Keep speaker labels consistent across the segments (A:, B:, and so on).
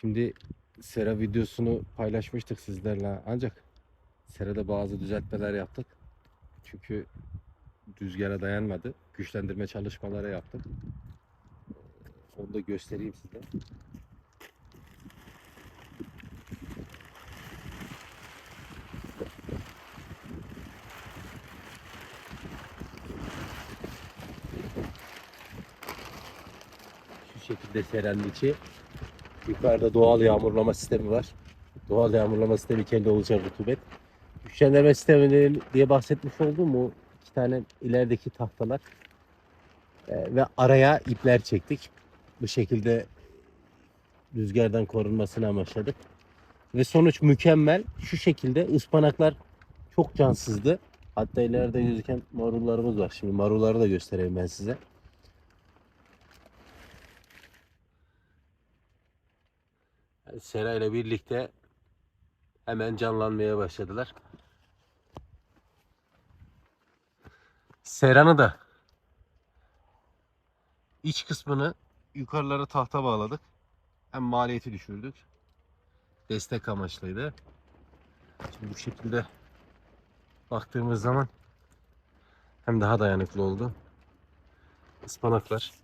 A: Şimdi sera videosunu paylaşmıştık sizlerle ancak serada bazı düzeltmeler yaptık. Çünkü rüzgara dayanmadı. Güçlendirme çalışmaları yaptık. Onu da göstereyim size. Şu şekilde seranın içi. Yukarıda doğal yağmurlama sistemi var. Doğal yağmurlama sistemi kendi olacak rutubet. Güçlendirme sistemi diye bahsetmiş olduğum mu? iki tane ilerideki tahtalar Ee, ve araya ipler çektik. Bu şekilde rüzgardan korunmasını amaçladık. Ve sonuç mükemmel. Şu şekilde ıspanaklar çok cansızdı. Hatta ileride gözüken marullarımız var. Şimdi marulları da göstereyim ben size. Sera ile birlikte hemen canlanmaya başladılar. Sera'nı da iç kısmını yukarılara tahta bağladık. Hem maliyeti düşürdük. Destek amaçlıydı. Şimdi bu şekilde baktığımız zaman hem daha dayanıklı oldu. Ispanaklar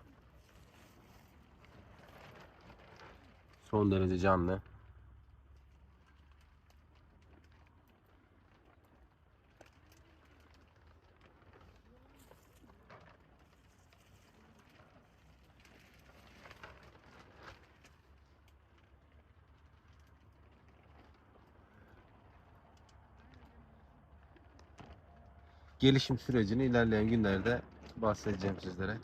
A: son derece canlı. Gelişim sürecini ilerleyen günlerde bahsedeceğim sizlere.